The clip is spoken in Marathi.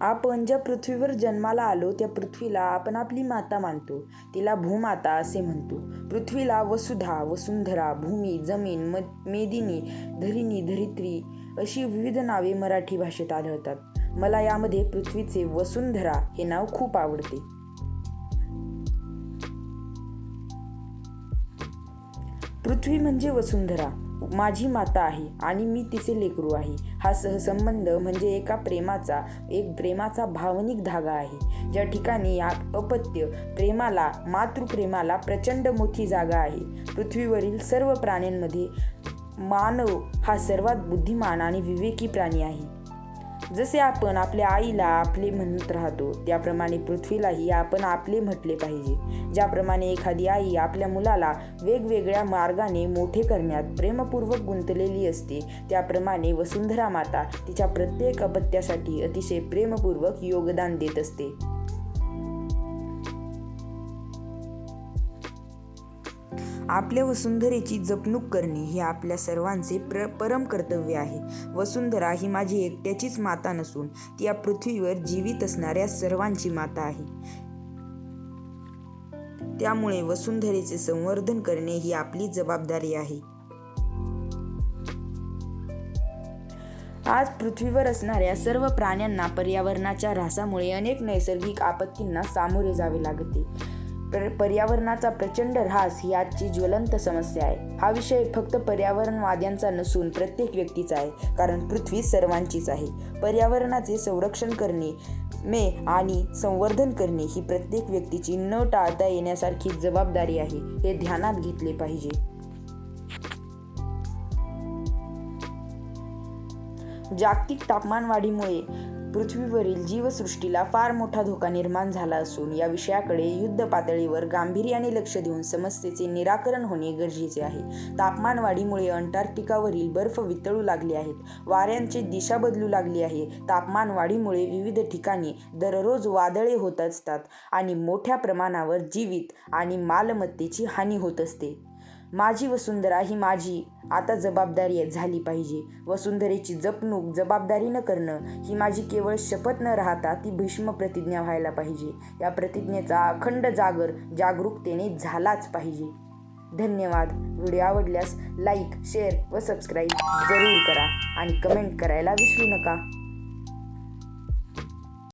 आपण ज्या पृथ्वीवर जन्माला आलो त्या पृथ्वीला आपण आपली माता मानतो. तिला भूमाता असे म्हणतो. पृथ्वीला वसुधा वसुंधरा भूमी जमीन म मेदिनी धरिणी धरित्री अशी विविध नावे मराठी भाषेत आढळतात. मला यामध्ये पृथ्वीचे वसुंधरा हे नाव खूप आवडते. पृथ्वी म्हणजे वसुंधरा. माझी माता आहे आणि मी तिचे लेकरू आहे. हा सहसंबंध म्हणजे एका प्रेमाचा एक प्रेमाचा भावनिक धागा आहे. ज्या ठिकाणी या अपत्य प्रेमाला मातृप्रेमाला प्रचंड मोठी जागा आहे. पृथ्वीवरील सर्व प्राण्यांमध्ये मानव हा सर्वात बुद्धिमान आणि विवेकी प्राणी आहे. जसे आपण आपल्या आईला आपले म्हणत राहतो त्याप्रमाणे पृथ्वीलाही आपण आपले म्हटले पाहिजे. ज्याप्रमाणे एखादी आई आपल्या मुलाला वेगवेगळ्या मार्गाने मोठे करण्यात प्रेमपूर्वक गुंतलेली असते त्याप्रमाणे वसुंधरा माता तिच्या प्रत्येक अपत्यासाठी अतिशय प्रेमपूर्वक योगदान देत असते. आपल्या वसुंधरेची जपणूक करणे हे आपल्या सर्वांचे प्र परम कर्तव्य आहे. वसुंधरा ही माझी एकट्याचीच माता नसून ती या पृथ्वीवर जीवित असणाऱ्या सर्वांची माता आहे. त्यामुळे वसुंधरेचे संवर्धन करणे ही आपली जबाबदारी आहे. आज पृथ्वीवर असणाऱ्या सर्व प्राण्यांना पर्यावरणाच्या ऱ्हासामुळे अनेक नैसर्गिक आपत्तींना सामोरे जावे लागते. पर्यावरणाचा प्रचंड ऱ्हास ही आजची ज्वलंत समस्या आहे. हा विषय फक्त पर्यावरणवाद्यांचा नसून प्रत्येक व्यक्तीचा आहे कारण पृथ्वी सर्वांचीच आहे. पर्यावरणाचे संरक्षण करणे मे आणि संवर्धन करणे ही प्रत्येक व्यक्तीची न टाळता येण्यासारखी जबाबदारी आहे हे ध्यानात घेतले पाहिजे. जागतिक तापमानवाढीमुळे पृथ्वीवरील जीवसृष्टीला फार मोठा धोका निर्माण झाला असून या विषयाकडे युद्ध पातळीवर गांभीर्याने लक्ष देऊन समस्येचे निराकरण होणे गरजेचे आहे. तापमानवाढीमुळे अंटार्क्टिकावरील बर्फ वितळू लागले आहेत. वाऱ्यांची दिशा बदलू लागली आहे. तापमानवाढीमुळे विविध ठिकाणी दररोज वादळे होत असतात आणि मोठ्या प्रमाणावर जीवित आणि मालमत्तेची हानी होत असते. माझी वसुंधरा ही माझी. आता जबाबदारी झाली पाहिजे. वसुंधरेची जपणूक जबाबदारी न करणं ही माझी केवळ शपथ न राहता ती भीष्म प्रतिज्ञा व्हायला पाहिजे. या प्रतिज्ञेचा अखंड जागर जागरूकतेने झालाच पाहिजे. धन्यवाद. व्हिडिओ आवडल्यास लाईक शेअर व सबस्क्राईब जरूर करा आणि कमेंट करायला विसरू नका.